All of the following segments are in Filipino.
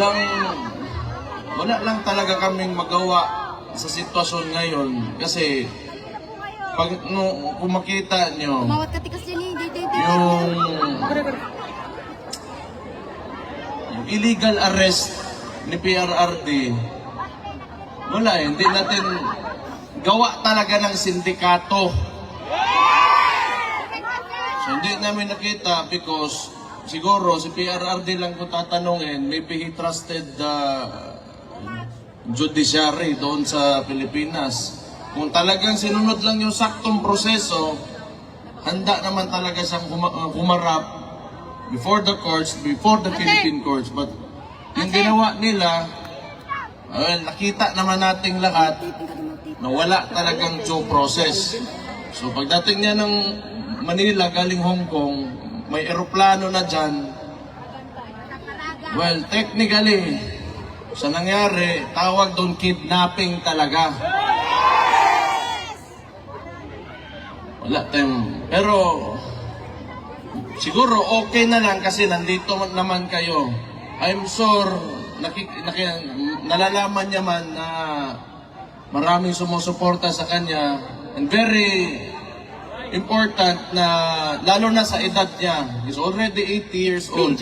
walang, wala lang talaga kaming magawa sa sitwasyon ngayon. Kasi, pag no, kung makita nyo, Mawat din yung, yung illegal arrest ni PRRD, wala eh, hindi natin gawa talaga ng sindikato. So hindi namin nakita because siguro si PRRD lang kung tatanungin, maybe he trusted the judiciary doon sa Pilipinas. Kung talagang sinunod lang yung saktong proseso, handa naman talaga siyang huma- uh, humarap before the courts, before the Philippine courts. But yung ginawa nila, well, nakita naman nating lahat na wala talagang due process. So pagdating niya ng Manila galing Hong Kong, may eroplano na dyan. Well, technically, sa nangyari, tawag doon kidnapping talaga. Wala tayong... Pero, siguro okay na lang kasi nandito naman kayo. I'm sure, naki, naki, nalalaman niya man na maraming sumusuporta sa kanya. And very important na, lalo na sa edad niya. He's already 80 years old.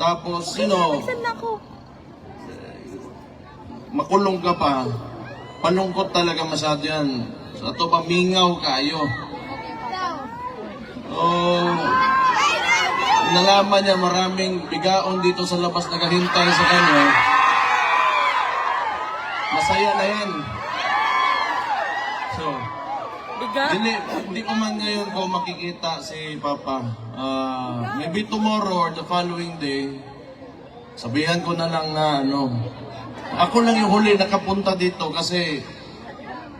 Tapos, you know, makulong ka pa, palungkot talaga masyado yan. Sa to ba, mingaw kayo. Oh, nalaman niya maraming bigaon dito sa labas naghahintay sa kanya. Masaya na yan. Hindi, hindi ko man ngayon ko makikita si Papa. Ah, maybe tomorrow or the following day, sabihan ko na lang na ano, ako lang yung huli nakapunta dito kasi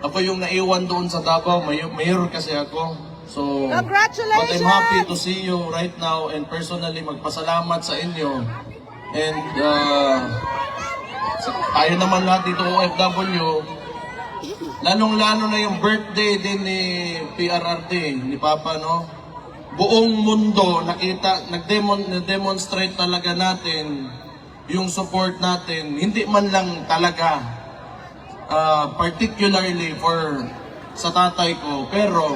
ako yung naiwan doon sa Davao, mayor, mayor kasi ako. So, Congratulations! But I'm happy to see you right now and personally magpasalamat sa inyo. And uh, tayo naman lahat dito OFW, lalong-lalo na yung birthday din ni PRRD, ni Papa, no? Buong mundo nakita, nagdemon, demonstrate talaga natin yung support natin. Hindi man lang talaga uh, particularly for sa tatay ko, pero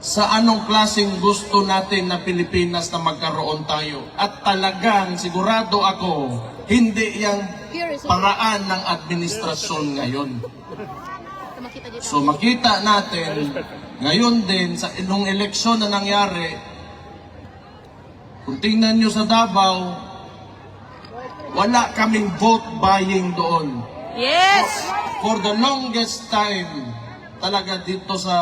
sa anong klaseng gusto natin na Pilipinas na magkaroon tayo. At talagang sigurado ako, hindi yung paraan ng administrasyon ngayon. So makita natin, ngayon din, sa nung eleksyon na nangyari, kung tingnan nyo sa Davao, wala kaming vote buying doon. Yes! For the longest time, talaga dito sa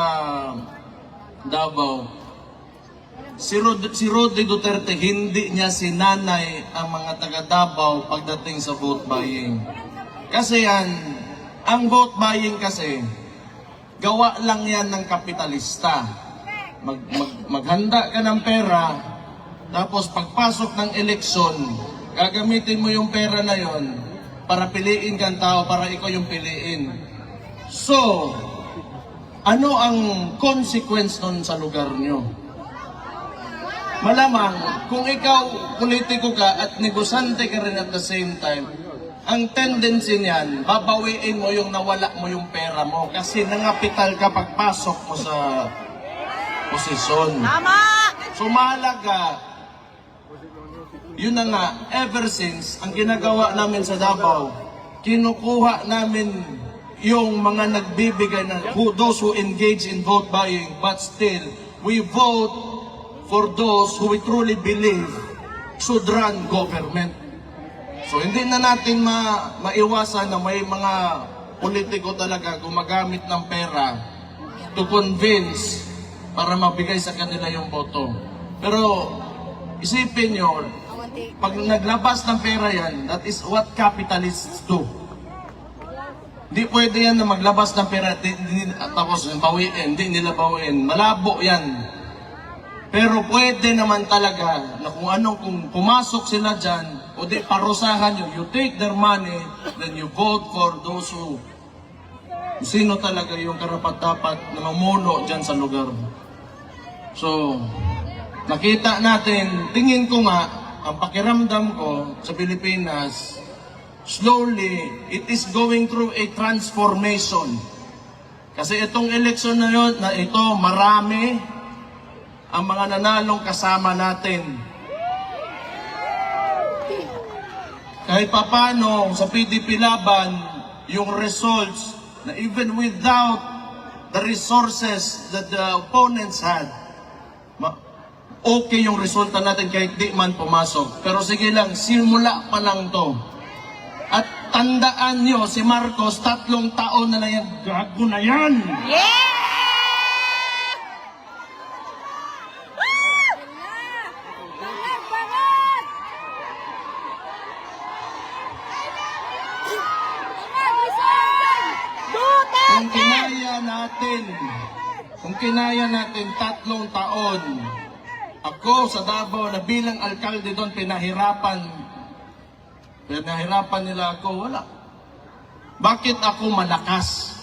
Davao, si, Rod- si Roddy Duterte, hindi niya sinanay ang mga taga Davao pagdating sa vote buying. Kasi yan, ang vote buying kasi, gawa lang yan ng kapitalista. Mag, mag, maghanda ka ng pera, tapos pagpasok ng eleksyon, gagamitin mo yung pera na yon para piliin kang tao, para ikaw yung piliin. So, ano ang consequence nun sa lugar nyo? Malamang, kung ikaw politiko ka at negosante ka rin at the same time, ang tendency niyan, babawiin mo yung nawala mo yung pera mo kasi nangapital ka pagpasok mo sa posisyon. Tama! So mahalaga, yun na nga, ever since, ang ginagawa namin sa Davao, kinukuha namin yung mga nagbibigay na, who, those who engage in vote buying, but still, we vote for those who we truly believe should run government. So hindi na natin ma maiwasan na may mga politiko talaga gumagamit ng pera to convince para mabigay sa kanila yung boto. Pero isipin nyo, pag naglabas ng pera yan, that is what capitalists do. Hindi pwede yan na maglabas ng pera di, tapos bawiin, hindi nila bawiin. Malabo yan. Pero pwede naman talaga na kung anong kung pumasok sila dyan, o di parusahan nyo, you take their money, then you vote for those who sino talaga yung karapat-dapat na mamuno dyan sa lugar. So, nakita natin, tingin ko nga, ang pakiramdam ko sa Pilipinas, slowly, it is going through a transformation. Kasi itong eleksyon na yun, na ito, marami ang mga nanalong kasama natin. Kahit papano sa PDP laban, yung results na even without the resources that the opponents had, okay yung resulta natin kahit di man pumasok. Pero sige lang, simula pa lang to. At tandaan nyo, si Marcos, tatlong taon na lang yan, gago na yan! Bangat, kinaya natin tatlong taon, ako sa Davao na bilang alkalde doon, pinahirapan, pinahirapan nila ako, wala. Bakit ako malakas?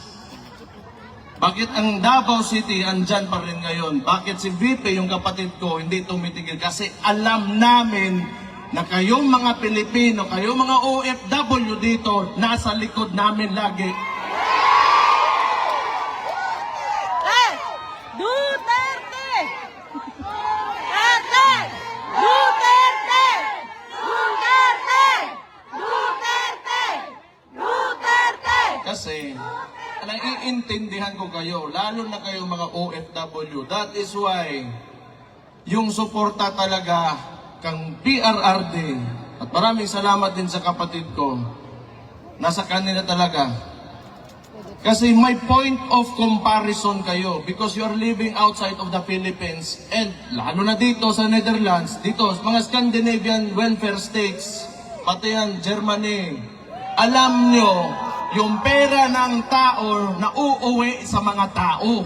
Bakit ang Davao City andyan pa rin ngayon? Bakit si VP, yung kapatid ko, hindi tumitigil? Kasi alam namin na kayong mga Pilipino, kayong mga OFW dito, nasa likod namin lagi. Eh! Duterte! Duterte! Duterte! Duterte! Duterte! Duterte! Kasi, naiintindihan ko kayo, lalo na kayo mga OFW. That is why, yung suporta talaga kang PRRD, at maraming salamat din sa kapatid ko, nasa kanila talaga. Kasi may point of comparison kayo because you are living outside of the Philippines and lalo na dito sa Netherlands, dito mga Scandinavian welfare states, pati yan Germany. Alam nyo, yung pera ng tao na uuwi sa mga tao.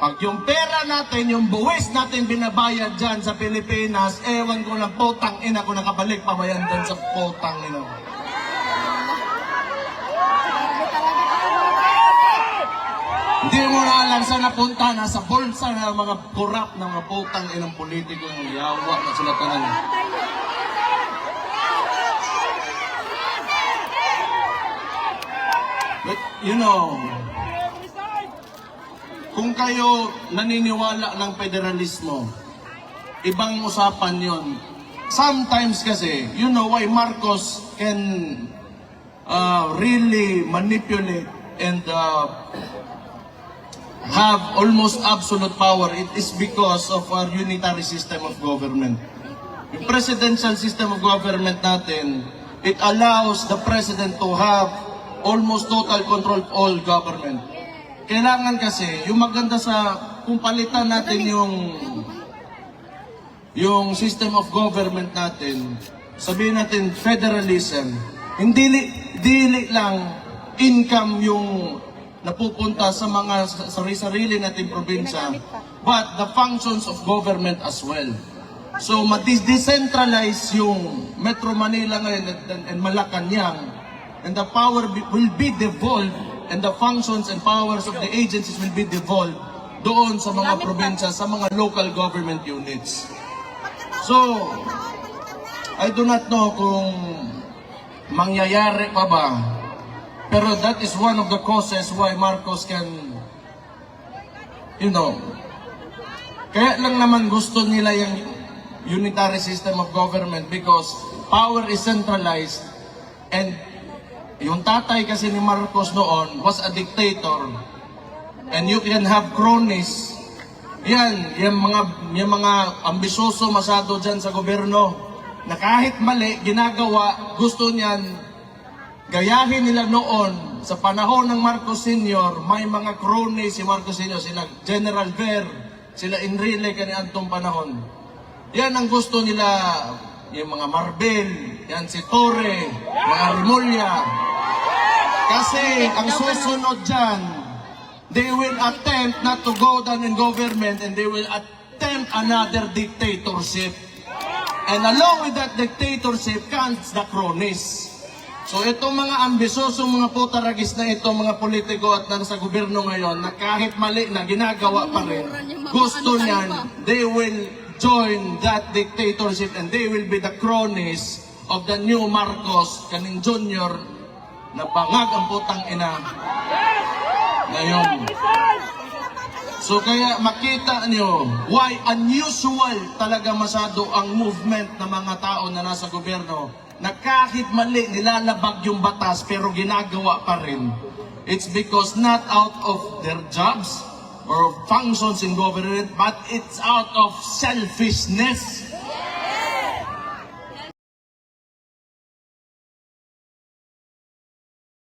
Pag yung pera natin, yung buwis natin binabayad dyan sa Pilipinas, ewan ko lang, potang ina ko nakabalik pa yan dyan sa potang ina. Hindi mo na alam saan napunta, nasa bulsa ng mga kurap ng mga putang inang politiko ng yawa na sila tanan. You know, kung kayo naniniwala ng federalismo, ibang usapan yon. Sometimes kasi, you know why Marcos can uh, really manipulate and uh, have almost absolute power, it is because of our unitary system of government. Yung presidential system of government natin, it allows the president to have almost total control of all government. Kailangan kasi, yung maganda sa, kung palitan natin yung yung system of government natin, sabihin natin federalism, hindi li- dili lang income yung napupunta sa mga sarili-sarili nating probinsya, but the functions of government as well. So, ma-decentralize yung Metro Manila ngayon and, and, and Malacanang, and the power be- will be devolved, and the functions and powers of the agencies will be devolved doon sa mga probinsya, sa mga local government units. So, I do not know kung mangyayari pa ba. Pero that is one of the causes why Marcos can, you know, kaya lang naman gusto nila yung unitary system of government because power is centralized and yung tatay kasi ni Marcos noon was a dictator and you can have cronies yan, yung mga, yung mga ambisyoso masyado dyan sa gobyerno na kahit mali, ginagawa, gusto niyan, gayahin nila noon sa panahon ng Marcos Sr., may mga cronies si Marcos Sr., sila General Ver, sila Enrile kaniantong panahon. Yan ang gusto nila, yung mga Marbel, yan si Torre, mga Rimulya. Kasi ang susunod dyan, they will attempt not to go down in government and they will attempt another dictatorship. And along with that dictatorship comes the cronies. So itong mga ambisyoso mga putaragis na ito, mga politiko at nasa gobyerno ngayon, na kahit mali na ginagawa pa rin, gusto niyan, they will join that dictatorship and they will be the cronies of the new Marcos kaning Junior na bangag ang putang ina ngayon. So kaya makita niyo why unusual talaga masado ang movement ng mga tao na nasa gobyerno na kahit mali nilalabag yung batas pero ginagawa pa rin. It's because not out of their jobs or functions in government but it's out of selfishness.